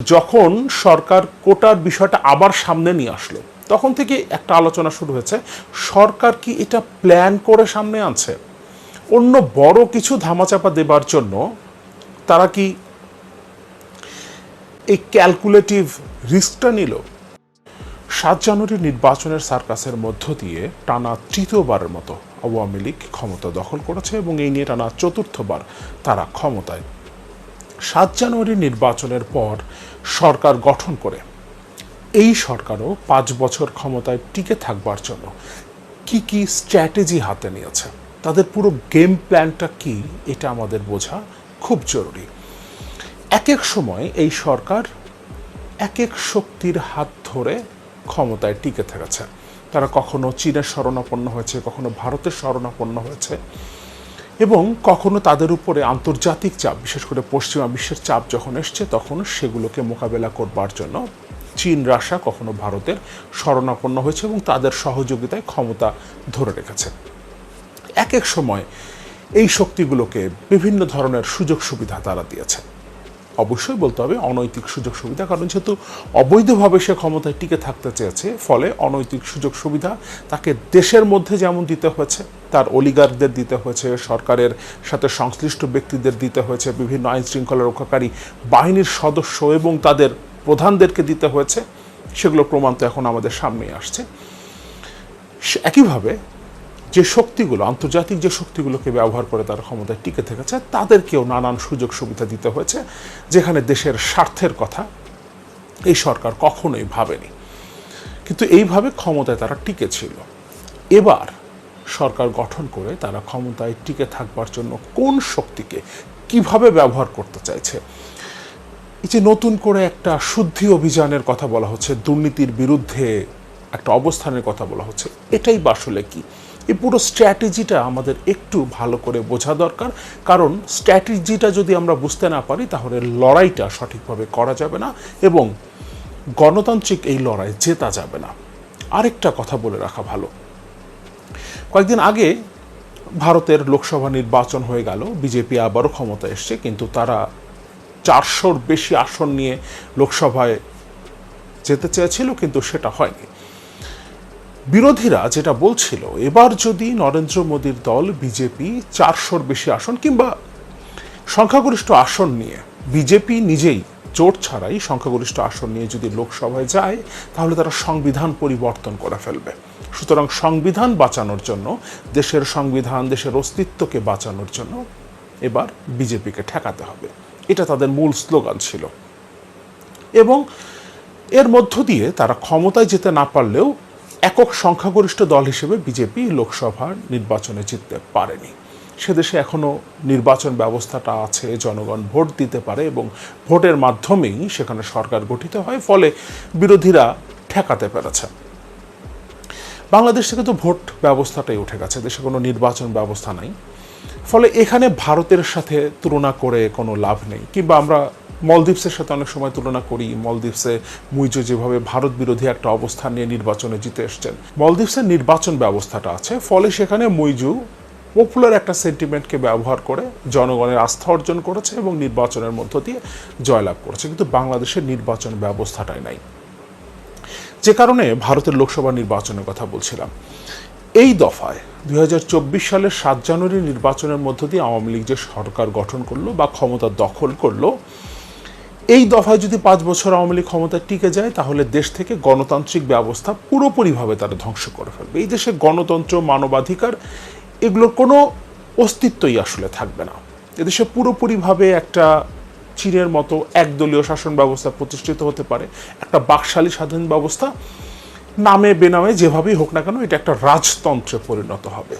যখন সরকার কোটার বিষয়টা আবার সামনে নিয়ে আসলো, তখন থেকে একটা আলোচনা শুরু হয়েছে, সরকার কি এটা প্ল্যান করে সামনে আনছে? অন্য বড় কিছু ধামাচাপা দেবার জন্য তারা কি এই ক্যালকুলেটিভ রিস্কটা নিল? সাত জানুয়ারি নির্বাচনের সার্কাসের মধ্য দিয়ে টানা তৃতীয়বারের মতো আওয়ামী লীগ ক্ষমতা দখল করেছে এবং এই নিয়ে টানা চতুর্থবার তারা ক্ষমতায় সাত জানুয়ারি নির্বাচনের পর সরকার গঠন করে। এই সরকারও পাঁচ বছর ক্ষমতায় টিকে থাকবার জন্য কি কি স্ট্র্যাটেজি হাতে নিয়েছে, তাদের পুরো গেম প্ল্যানটা কি, এটা আমাদের বোঝা খুব জরুরি। এক এক সময় এই সরকার এক এক শক্তির হাত ধরে ক্ষমতায় টিকে থেকেছে। তারা কখনো চীনের শরণাপন্ন হয়েছে, কখনো ভারতের শরণাপন্ন হয়েছে। এবং কখনো তাদের উপরে আন্তর্জাতিক চাপ, বিশেষ করে পশ্চিমা বিশ্বের চাপ যখন এসছে, তখন সেগুলোকে মোকাবেলা করবার জন্য চীন রাশা কখনো ভারতের শরণাপন্ন হয়েছে এবং তাদের সহযোগিতায় ক্ষমতা ধরে রেখেছে। এক এক সময় এই শক্তিগুলোকে বিভিন্ন ধরনের সুযোগ সুবিধা তারা দিয়েছে। অবশ্যই বলতে হবে অনৈতিক সুযোগ সুবিধা, কারণ যেহেতু অবৈধভাবে সে ক্ষমতায় টিকে থাকতে চেয়েছে, ফলে অনৈতিক সুযোগ সুবিধা তাকে দেশের মধ্যে যেমন দিতে হয়েছে তার অলিগারদের দিতে হয়েছে, সরকারের সাথে সংশ্লিষ্ট ব্যক্তিদের দিতে হয়েছে, বিভিন্ন আইন শৃঙ্খলা রক্ষাকারী বাহিনীর সদস্য এবং তাদের প্রধানদেরকে দিতে হয়েছে, সেগুলো প্রমাণ তো এখন আমাদের সামনে আসছে। একইভাবে যে শক্তিগুলো, আন্তর্জাতিক যে শক্তিগুলোকে ব্যবহার করে তার ক্ষমতায় টিকে থেকেছে, তাদেরকেও নানান সুযোগ সুবিধা দিতে হয়েছে, যেখানে দেশের স্বার্থের কথা এই সরকার কখনোই ভাবেনি। কিন্তু এইভাবে ক্ষমতায় তারা টিকে ছিল। এবার সরকার গঠন করে তারা ক্ষমতায় টিকে থাকবার জন্য কোন শক্তিকে কীভাবে ব্যবহার করতে চাইছে? এই যে নতুন করে একটা শুদ্ধি অভিযানের কথা বলা হচ্ছে, দুর্নীতির বিরুদ্ধে একটা অবস্থানের কথা বলা হচ্ছে, এটাই আসলে কি? এই পুরো স্ট্র্যাটেজিটা আমাদের একটু ভালো করে বোঝা দরকার, কারণ স্ট্র্যাটেজিটা যদি আমরা বুঝতে না পারি, তাহলে লড়াইটা সঠিকভাবে করা যাবে না এবং গণতান্ত্রিক এই লড়াই জেতা যাবে না। আরেকটা কথা বলে রাখা ভালো কয়েকদিন আগে ভারতের লোকসভা নির্বাচন হয়ে গেল, বিজেপি আবারও ক্ষমতা এসছে, কিন্তু তারা চারশোর বেশি আসন নিয়ে লোকসভায় যেতে চেয়েছিল, কিন্তু সেটা হয়নি। বিরোধীরা যেটা বলছিল, এবার যদি নরেন্দ্র মোদীর দল, বিজেপি চারশোর বেশি আসন কিংবা সংখ্যাগরিষ্ঠ আসন নিয়ে, বিজেপি নিজেই জোট ছাড়াই সংখ্যাগরিষ্ঠ আসন নিয়ে যদি লোকসভায় যায়, তাহলে তারা সংবিধান পরিবর্তন করে ফেলবে। সুতরাং সংবিধান বাঁচানোর জন্য, দেশের সংবিধান, দেশের অস্তিত্বকে বাঁচানোর জন্য এবার বিজেপিকে ঠেকাতে হবে। এটা তাদের মূল স্লোগান ছিল। এবং এর মধ্য দিয়ে তারা ক্ষমতায় যেতে না পারলেও একক সংখ্যাগরিষ্ঠ দল হিসেবে বিজেপি লোকসভার নির্বাচনে জিততে পারেনি। সে দেশে এখনও নির্বাচন ব্যবস্থাটা আছে, জনগণ ভোট দিতে পারে এবং ভোটের মাধ্যমেই সেখানে সরকার গঠিত হয়, ফলে বিরোধীরা ঠেকাতে পেরেছে। বাংলাদেশ থেকে তো ভোট ব্যবস্থাটাই উঠে গেছে, দেশে কোনো নির্বাচন ব্যবস্থা নাই। ফলে এখানে ভারতের সাথে তুলনা করে কোনো লাভ নেই, কিংবা আমরা মলদ্বীপসের সাথে অনেক সময় তুলনা করি, মলদ্বীপসে মুইজো যেভাবে ভারত বিরোধী একটা অবস্থান নিয়ে নির্বাচনে জিতে এসছেন। মলদ্বীপসের নির্বাচন ব্যবস্থাটা আছে, ফলে সেখানে মুইজু পপুলার একটা সেন্টিমেন্টকে ব্যবহার করে জনগণের আস্থা অর্জন করেছে এবং নির্বাচনের মধ্য দিয়ে জয়লাভ করেছে। কিন্তু বাংলাদেশের নির্বাচন ব্যবস্থাটাই নাই। যে কারণে ভারতের লোকসভা নির্বাচনের কথা বলছিলাম। এই দফায় দুই সালের সাত জানুয়ারি নির্বাচনের মধ্য দিয়ে আওয়ামী লীগ যে সরকার গঠন করল বা ক্ষমতা দখল করল, এই দফায় যদি পাঁচ বছর আওয়ামী লীগ ক্ষমতায় টিকে যায়, তাহলে দেশ থেকে গণতান্ত্রিক ব্যবস্থা পুরোপুরিভাবে তারা ধ্বংস করে ফেলবে। এই দেশে গণতন্ত্র, মানবাধিকার এগুলোর কোনো অস্তিত্বই আসলে থাকবে না। এদেশে পুরোপুরিভাবে একটা চীনের মতো একদলীয় শাসন ব্যবস্থা প্রতিষ্ঠিত হতে পারে। একটা বাকশালী স্বাধীন ব্যবস্থা নামে বেনামে যেভাবেই হোক না কেন এটা একটা রাজতন্ত্রে পরিণত হবে।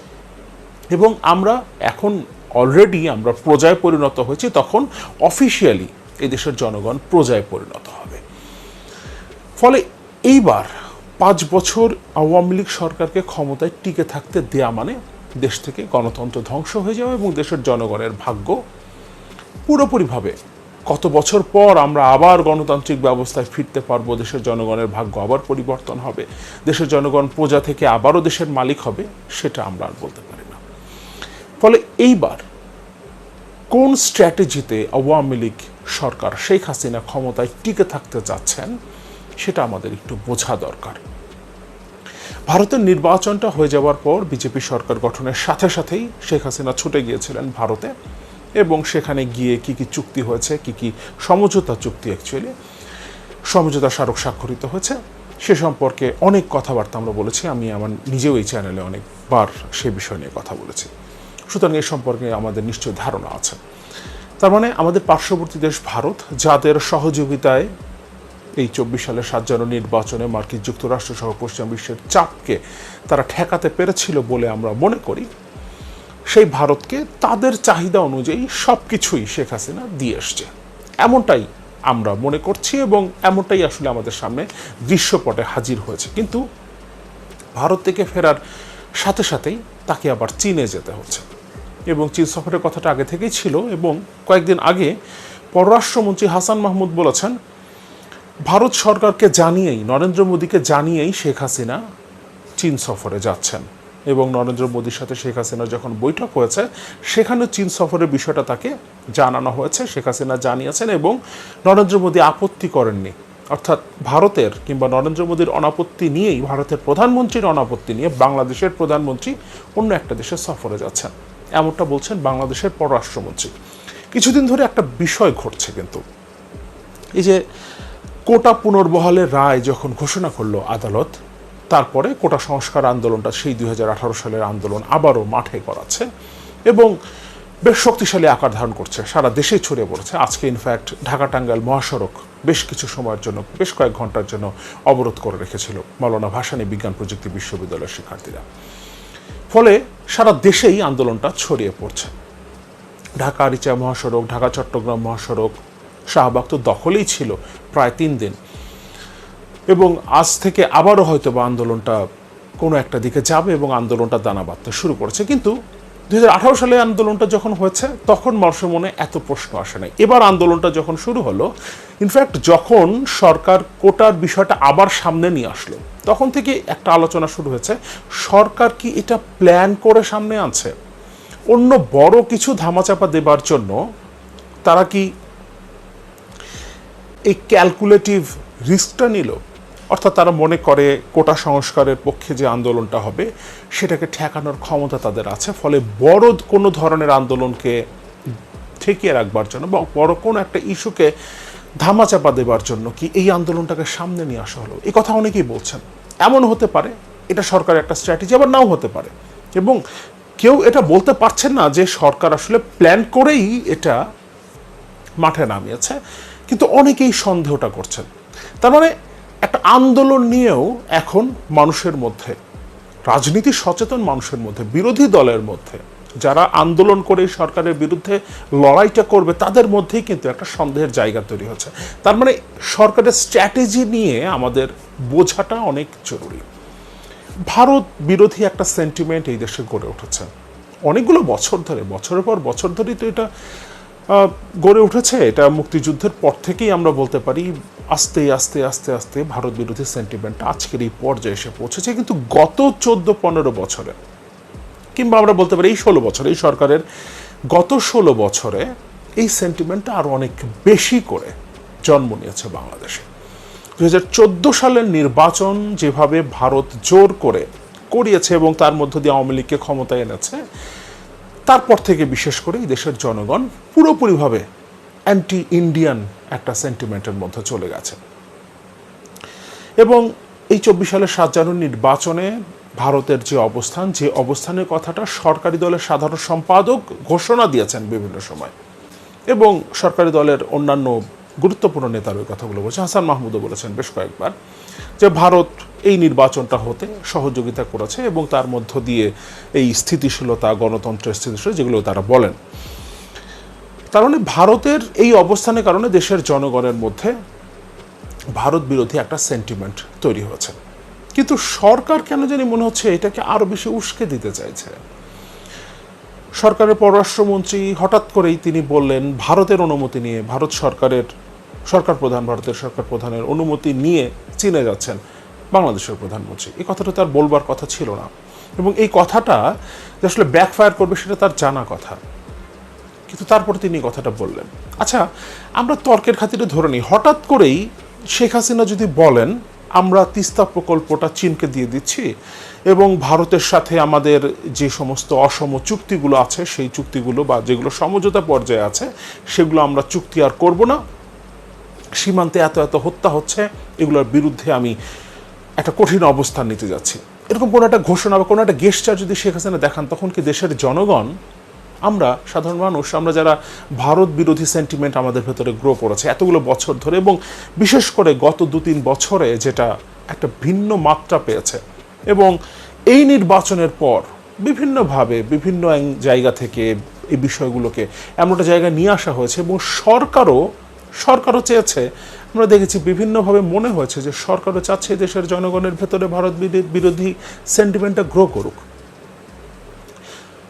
এবং আমরা এখন অলরেডি আমরা প্রজায় পরিণত হয়েছি, তখন অফিসিয়ালি এই দেশের জনগণ প্রজায় পরিণত হবে। ফলে এইবার পাঁচ বছর আওয়ামী লীগ সরকারকে ক্ষমতায় টিকে থাকতে দেয়া মানে দেশ থেকে গণতন্ত্র ধ্বংস হয়ে যাবে এবং দেশের জনগণের ভাগ্য পুরোপুরিভাবে কত বছর পর আমরা আবার গণতান্ত্রিক ব্যবস্থায় ফিরতে পারব, দেশের জনগণের ভাগ্য আবার পরিবর্তন হবে, দেশের জনগণ প্রজা থেকে আবারও দেশের মালিক হবে, সেটা আমরা আর বলতে পারি না। ফলে এইবার কোন স্ট্র্যাটেজিতে আওয়ামী লীগ সরকার শেখ হাসিনা ক্ষমতায় টিকে থাকতে চাচ্ছেন, সেটা আমাদের একটু বোঝা দরকার। ভারতের নির্বাচনটা হয়ে যাওয়ার পর বিজেপি সরকার গঠনের সাথে সাথেই শেখ হাসিনা ছুটে গিয়েছিলেন ভারতে এবং সেখানে গিয়ে কি কি চুক্তি হয়েছে, কি কি সমঝোতা চুক্তি অ্যাকচুয়ালি সমঝোতা স্মারক স্বাক্ষরিত হয়েছে। সে সম্পর্কে অনেক কথাবার্তা আমরা বলেছি, আমি আমার নিজেও এই চ্যানেলে অনেকবার সে বিষয় নিয়ে কথা বলেছি। সুতরাং এ সম্পর্কে আমাদের নিশ্চয় ধারণা আছে। তার মানে আমাদের পার্শ্ববর্তী দেশ ভারত, যাদের সহযোগিতায় এই চব্বিশ সালের সাত জানুয়ারি নির্বাচনে মার্কিন যুক্তরাষ্ট্র সহ পশ্চিম বিশ্বের চাপকে তারা ঠেকাতে পেরেছিল বলে আমরা মনে করি। সেই ভারতকে তাদের চাহিদা অনুযায়ী সব কিছুই শেখ হাসিনা দিয়ে এসছে। এমনটাই আমরা মনে করছি এবং এমনটাই আসলে আমাদের সামনে দৃশ্যপটে হাজির হয়েছে। কিন্তু ভারত থেকে ফেরার সাথে সাথেই তাকে আবার চীনে যেতে হচ্ছে। এবং চীন সফরের কথাটা আগে থেকেই ছিল এবং কয়েকদিন আগে পররাষ্ট্রমন্ত্রী হাসান মাহমুদ বলেছেন ভারত সরকারকে জানিয়েই, নরেন্দ্র মোদীকে জানিয়েই শেখ হাসিনা চীন সফরে যাচ্ছেন। এবং নরেন্দ্র মোদীর সাথে শেখ হাসিনার যখন বৈঠক হয়েছে, সেখানে চীন সফরের বিষয়টা তাকে জানানো হয়েছে, শেখ হাসিনা জানিয়েছেন এবং নরেন্দ্র মোদী আপত্তি করেননি। অর্থাৎ ভারতের কিংবা নরেন্দ্র মোদীর অনাপত্তি নিয়েই, ভারতের প্রধানমন্ত্রীর অনাপত্তি নিয়ে বাংলাদেশের প্রধানমন্ত্রী অন্য একটা দেশে সফরে যাচ্ছেন। এমনটা বলছেন বাংলাদেশের পররাষ্ট্রমন্ত্রী। কিছুদিন ধরে একটা বিষয় ঘটছে কিন্তু। এই যে কোটা পুনর্বহালের রায় যখন ঘোষণা করল আদালত, তারপরে কোটা সংস্কার আন্দোলনটা সেই দুই হাজার আঠারো সালের আন্দোলন আবারও মাঠে করাচ্ছে এবং বেশ শক্তিশালী আকার ধারণ করছে, সারা দেশে ছড়িয়ে পড়েছে। আজকে ইনফ্যাক্ট ঢাকা টাঙ্গাইল মহাসড়ক বেশ কিছু সময়ের জন্য, বেশ কয়েক ঘণ্টার জন্য অবরোধ করে রেখেছিল মাওলানা ভাসানী বিজ্ঞান প্রযুক্তি বিশ্ববিদ্যালয়ের শিক্ষার্থীরা। ফলে সারা দেশেই আন্দোলনটা ছড়িয়ে পড়ছে। ঢাকা আরিচা মহাসড়ক ঢাকা চট্টগ্রাম মহাসড়ক শাহবাগ তো দখলেই ছিল প্রায় তিন দিন। এবং আজ থেকে আবারও হয়তো বা আন্দোলনটা কোনো একটা দিকে যাবে এবং আন্দোলনটা দানা বাঁধতে শুরু করেছে। কিন্তু দু হাজার আঠারো সালে আন্দোলনটা যখন হয়েছে, তখন মানুষের মনে এত প্রশ্ন আসে নাই। এবার আন্দোলনটা যখন শুরু হলো, ইনফ্যাক্ট যখন সরকার কোটার বিষয়টা আবার সামনে নিয়ে আসলো, তখন থেকে একটা আলোচনা শুরু হয়েছে, সরকার কি এটা প্ল্যান করে সামনে আনছে? অন্য বড় কিছু ধামাচাপা দেবার জন্য তারা কি এই ক্যালকুলেটিভ রিস্কটা নিল, অর্থাৎ তারা মনে করে কোটা সংস্কারের পক্ষে যে আন্দোলনটা হবে, সেটাকে ঠেকানোর ক্ষমতা তাদের আছে, ফলে বড় কোনো ধরনের আন্দোলনকে ঠেকিয়ে রাখবার জন্য বা বড় কোনো একটা ইস্যুকে ধামাচাপা দেবার জন্য কি এই আন্দোলনটাকে সামনে নিয়ে আসা হলো? এই কথা অনেকেই বলছেন। এমন হতে পারে, এটা সরকারের একটা স্ট্র্যাটেজি আবার নাও হতে পারে। এবং কেউ এটা বলতে পারছেন না যে সরকার আসলে প্ল্যান করেই এটা মাঠে নামিয়েছে। কিন্তু অনেকেই সন্দেহটা করছেন। তার মানে একটা আন্দোলন নিয়েও এখন মানুষের মধ্যে, রাজনীতি সচেতন মানুষের মধ্যে, বিরোধী দলের মধ্যে, যারা আন্দোলন করে সরকারের বিরুদ্ধে লড়াইটা করবে, তাদের মধ্যেই কিন্তু একটা সন্দেহের জায়গা তৈরি হচ্ছে। তার মানে সরকারের স্ট্র্যাটেজি নিয়ে আমাদের বোঝাটা অনেক জরুরি। ভারত বিরোধী একটা সেন্টিমেন্ট এই দেশে গড়ে উঠেছে। অনেকগুলো বছর ধরে, বছরের পর বছর ধরেই তো এটা গড়ে উঠেছে। এটা মুক্তিযুদ্ধের পর থেকেই আমরা বলতে পারি, আস্তে আস্তে আস্তে আস্তে ভারত বিরোধী সেন্টিমেন্টটা আজকের এই পর্যায়ে এসে পৌঁছেছে। কিন্তু গত চোদ্দ, পনেরো বছরে কিংবা আমরা বলতে পারি এই ষোলো বছরে, এই সরকারের গত ষোলো বছরে এই সেন্টিমেন্টটা আরও অনেক বেশি করে জন্ম নিয়েছে বাংলাদেশে। দু হাজার চোদ্দ সালের নির্বাচন যেভাবে ভারত জোর করে করিয়েছে এবং তার মধ্য দিয়ে আওয়ামী লীগকে ক্ষমতায় এনেছে তারপর থেকে বিশেষ করে দেশের জনগণ পুরোপুরিভাবে অ্যান্টি ইন্ডিয়ান একটা সেন্টিমেন্টের মধ্যে চলে গেছে। এবং এই চব্বিশ সালের সাত জানুয়ারি নির্বাচনে ভারতের যে অবস্থান, যে অবস্থানের কথাটা সরকারি দলের সাধারণ সম্পাদক ঘোষণা দিয়েছেন বিভিন্ন সময়। এবং সরকারি দলের অন্যান্য গুরুত্বপূর্ণ নেতার ওই কথাগুলো বলছে হাসান মাহমুদও বলেছেন বেশ কয়েকবার যে ভারত এই নির্বাচনটা হতে সহযোগিতা করেছে এবং তার মধ্য দিয়ে এই স্থিতিশীলতা, গণতন্ত্রের স্থিতিশীল যেগুলো তারা বলেন। তার মানে ভারতের এই অবস্থানের কারণে দেশের জনগণের মধ্যে ভারত বিরোধী একটা সেন্টিমেন্ট তৈরি হয়েছে। কিন্তু সরকার কেন জানি মনে হচ্ছে এটাকে আরও বেশি উস্কে দিতে চাইছে? সরকারের পররাষ্ট্রমন্ত্রী হঠাৎ করেই তিনি বললেন, ভারতের অনুমতি নিয়ে, ভারত সরকারের সরকার প্রধান, ভারতের সরকার প্রধানের অনুমতি নিয়ে চীনে যাচ্ছেন বাংলাদেশের প্রধানমন্ত্রী। এই কথাটা তার বলবার কথা ছিল না। এবং এই কথাটা যে আসলে ব্যাকফায়ার করবে সেটা তার জানা কথা। কিন্তু তারপর তিনি কথাটা বললেন। আচ্ছা আমরা তর্কের খাতিরে ধরে নিই। হঠাৎ করেই শেখ হাসিনা যদি বলেন, আমরা তিস্তা প্রকল্পটা চীনকে দিয়ে দিচ্ছি এবং ভারতের সাথে আমাদের যে সমস্ত অসম চুক্তিগুলো আছে, সেই চুক্তিগুলো বা যেগুলো সমঝোতা পর্যায়ে আছে, সেগুলো আমরা চুক্তি আর করব না। সীমান্তে এত এত হত্যা হচ্ছে, এগুলোর বিরুদ্ধে আমি একটা কঠিন অবস্থান নিতে যাচ্ছি। এরকম কোনো একটা ঘোষণা বা কোনো একটা গেস্টার যদি শেখ হাসিনা দেখান, তখন কি দেশের জনগণ, আমরা সাধারণ মানুষ, আমরা যারা ভারত বিরোধী সেন্টিমেন্ট আমাদের ভেতরে গ্রো করেছে এতগুলো বছর ধরে এবং বিশেষ করে গত দু তিন বছরে যেটা একটা ভিন্ন মাত্রা পেয়েছে এবং এই নির্বাচনের পর বিভিন্নভাবে বিভিন্ন জায়গা থেকে এই বিষয়গুলোকে এমন একটা জায়গায় নিয়ে আসা হয়েছে এবং সরকারও সরকারও চেয়েছে। আমরা দেখেছি বিভিন্নভাবে মনে হয়েছে যে সরকারও চাচ্ছে দেশের জনগণের ভেতরে ভারত বিরো- বিরোধী সেন্টিমেন্টটা গ্রো করুক।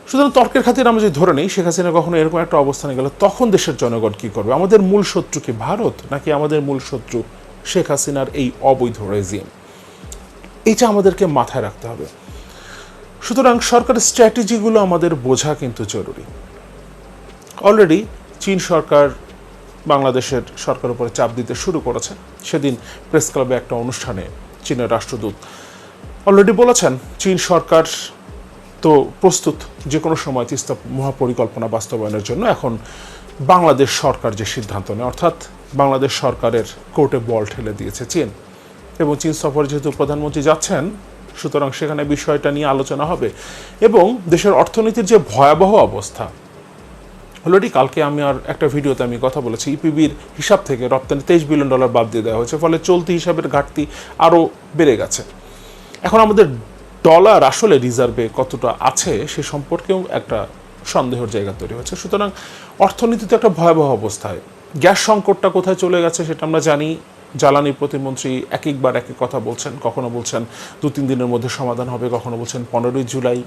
সুতরাং তর্কের খাতির আমরা যদি ধরে নেই, শেখ হাসিনা কখনো এরকম একটা অবস্থানে গেল, তখন দেশের জনগণ কি করবে? আমাদের মূল শত্রু কি ভারত, নাকি আমাদের মূল শত্রু শেখ হাসিনার এই অবৈধ রেজিম এইটা আমাদেরকে মাথায় রাখতে হবে। সুতরাং সরকারের স্ট্র্যাটেজিগুলো আমাদের বোঝা কিন্তু জরুরি। অলরেডি চীন সরকার বাংলাদেশের সরকার উপরে চাপ দিতে শুরু করেছে। সেদিন প্রেস ক্লাবে একটা অনুষ্ঠানে চীনের রাষ্ট্রদূত অলরেডি বলেছেন, চীন সরকার তো প্রস্তুত যে কোনো সময় তিস্তা মহাপরিকল্পনা বাস্তবায়নের জন্য। এখন বাংলাদেশ সরকার যে সিদ্ধান্ত নেয়, অর্থাৎ বাংলাদেশ সরকারের কোর্টে বল ঠেলে দিয়েছে চীন এবং চীন সফরে যেহেতু প্রধানমন্ত্রী যাচ্ছেন, সুতরাং সেখানে বিষয়টা নিয়ে আলোচনা হবে এবং দেশের অর্থনীতির যে ভয়াবহ অবস্থা অলরেডি কালকে আমি আর একটা ভিডিওতে আমি কথা বলেছি ইপিবির হিসাব থেকে রপ্তানি তেইশ বিলিয়ন ডলার বাদ দিয়ে দেওয়া হয়েছে, ফলে চলতি হিসাবের ঘাটতি আরও বেড়ে গেছে। এখন আমাদের ডলার আসলে রিজার্ভে কতটা আছে সে সম্পর্কেও একটা সন্দেহের জায়গা তৈরি হচ্ছে। সুতরাং অর্থনীতিতে একটা ভয়াবহ অবস্থায়। গ্যাস সংকটটা কোথায় চলে গেছে সেটা আমরা জানি জ্বালানি প্রতিমন্ত্রী এক একবার এক এক কথা বলছেন, কখনো বলছেন দু তিন দিনের মধ্যে সমাধান হবে, কখনো বলছেন পনেরোই জুলাই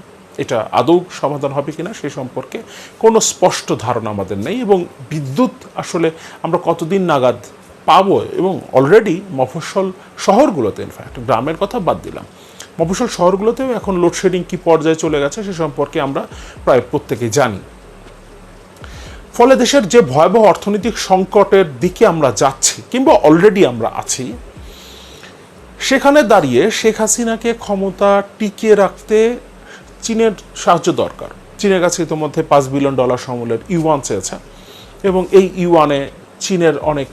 এটা আদৌ সমাধান হবে কিনা সেই সম্পর্কে কোনো স্পষ্ট ধারণা আমাদের নেই এবং বিদ্যুৎ আসলে আমরা কতদিন নাগাদ পাবো এবং অলরেডি মফস্বল শহরগুলোতে ইনফ্যাক্ট গ্রামের কথা বাদ দিলাম, মফস্বল শহরগুলোতেও এখন লোডশেডিং কী পর্যায়ে চলে গেছে সে সম্পর্কে আমরা প্রায় প্রত্যেকেই জানি। ফলে দেশের যে ভয়াবহ অর্থনৈতিক সংকটের দিকে আমরা যাচ্ছি, কিংবা অলরেডি আমরা আছি, সেখানে দাঁড়িয়ে শেখ হাসিনাকে ক্ষমতা টিকিয়ে রাখতে চীনের সাহায্য দরকার। চীনের কাছে ইতিমধ্যে পাঁচ বিলিয়ন ডলার সমলের ইউয়ান চেয়েছে, এবং এই ইউয়ানে চীনের অনেক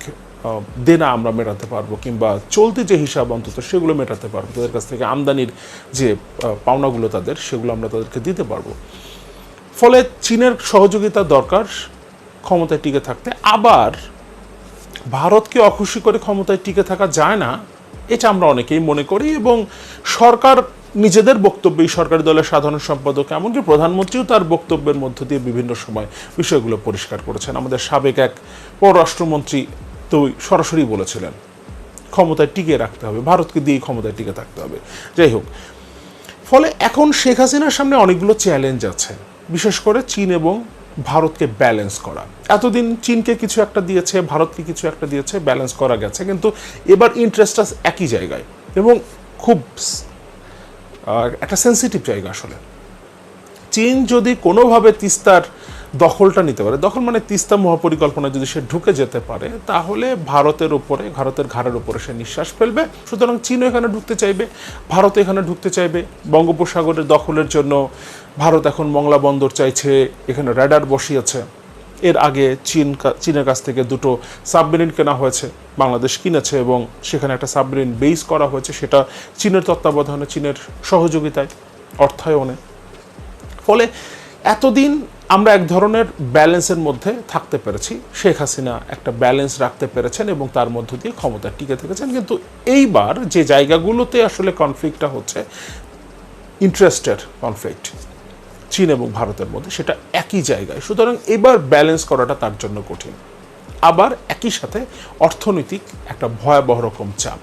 দেনা আমরা মেটাতে পারব, কিংবা চলতি যে হিসাব অন্তত সেগুলো মেটাতে পারব। তাদের কাছ থেকে আমদানির যে পাওনাগুলো তাদের, সেগুলো আমরা তাদেরকে দিতে পারব। ফলে চীনের সহযোগিতা দরকার ক্ষমতায় টিকে থাকতে। আবার ভারতকে অখুশি করে ক্ষমতায় টিকে থাকা যায় না, এটা আমরা অনেকেই মনে করি এবং সরকার নিজেদের বক্তব্যে সরকারি দলের সাধারণ সম্পাদক এমনকি প্রধানমন্ত্রীও তার বক্তব্যের মধ্য দিয়ে বিভিন্ন সময় বিষয়গুলো পরিষ্কার করেছেন। আমাদের সাবেক এক পররাষ্ট্রমন্ত্রী তো সরাসরি বলেছিলেন, ক্ষমতায় টিকে রাখতে হবে, ভারতকে দিয়ে ক্ষমতায় টিকে থাকতে হবে। যাই হোক, ফলে এখন শেখ হাসিনার সামনে অনেকগুলো চ্যালেঞ্জ আছে, বিশেষ করে চীন এবং ভারতকে ব্যালেন্স করা। এতদিন চীনকে কিছু একটা দিয়েছে, ভারতকে কিছু একটা দিয়েছে ব্যালেন্স করা গেছে। কিন্তু এবার ইন্টারেস্টটা একই জায়গায় এবং খুব একটা সেন্সিটিভ জায়গা আসলে। চীন যদি কোনোভাবে তিস্তার দখলটা নিতে পারে। দখল মানে তিস্তা মহাপরিকল্পনা যদি সে ঢুকে যেতে পারে, তাহলে ভারতের উপরে, ভারতের ঘাড়ের উপরে সে নিঃশ্বাস ফেলবে। সুতরাং চীনও এখানে ঢুকতে চাইবে ভারত এখানে ঢুকতে চাইবে। বঙ্গোপসাগরের দখলের জন্য ভারত এখন মংলা বন্দর চাইছে, এখানে র্যাডার বসিয়েছে। এর আগে চীন চীনের কাছ থেকে দুটো সাবমেরিন কেনা হয়েছে, বাংলাদেশ কিনেছে এবং সেখানে একটা সাবমেরিন বেস করা হয়েছে, সেটা চীনের তত্ত্বাবধানে, চীনের সহযোগিতায়, অর্থায়নে। ফলে এতদিন আমরা এক ধরনের ব্যালেন্সের মধ্যে থাকতে পেরেছি। শেখ হাসিনা একটা ব্যালেন্স রাখতে পেরেছেন এবং তার মধ্য দিয়ে ক্ষমতা টিকে থেকেছেন। কিন্তু এইবার যে জায়গাগুলোতে আসলে কনফ্লিক্টটা হচ্ছে ইন্টারেস্টের কনফ্লিক্ট চীন এবং ভারতের মধ্যে, সেটা একই জায়গায়। সুতরাং এবার ব্যালেন্স করাটা তার জন্য কঠিন। আবার একই সাথে অর্থনৈতিক একটা ভয়াবহ রকম চাপ।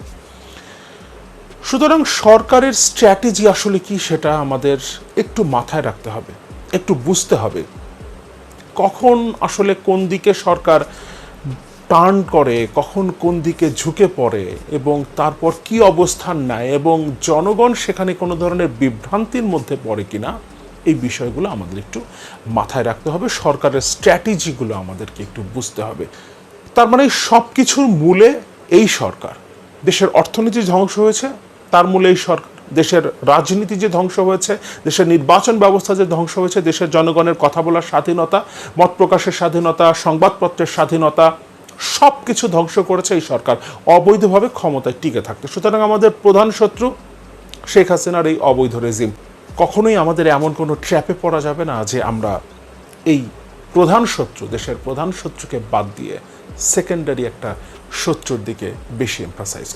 সুতরাং সরকারের স্ট্র্যাটেজি আসলে কি সেটা আমাদের একটু মাথায় রাখতে হবে। একটু বুঝতে হবে। কখন আসলে কোন দিকে সরকার টার্ন করে, কখন কোন দিকে ঝুঁকে পড়ে এবং তারপর কি অবস্থান নেয় এবং জনগণ সেখানে কোনো ধরনের বিভ্রান্তির মধ্যে পড়ে কিনা, এই বিষয়গুলো আমাদের একটু মাথায় রাখতে হবে। সরকারের স্ট্র্যাটেজিগুলো আমাদেরকে একটু বুঝতে হবে। তার মানে সব কিছুর মূলে এই সরকার। দেশের অর্থনীতি ধ্বংস হয়েছে, তার মূলে এই সরকার দেশের রাজনীতি যে ধ্বংস হয়েছে, দেশের নির্বাচন ব্যবস্থা যে ধ্বংস হয়েছে, দেশের জনগণের কথা বলার স্বাধীনতা, মত প্রকাশের স্বাধীনতা, সংবাদপত্রের স্বাধীনতা সব কিছু ধ্বংস করেছে এই সরকার, অবৈধভাবে ক্ষমতায় টিকে থাকতে। সুতরাং আমাদের প্রধান শত্রু শেখ হাসিনার এই অবৈধ রেজিম। কখনোই আমাদের এমন কোনো ট্র্যাপে পড়া যাবে না যে আমরা এই প্রধান শত্রু, দেশের প্রধান শত্রুকে বাদ দিয়ে সেকেন্ডারি একটা শত্রুর দিকে বেশি এমফাসাইজ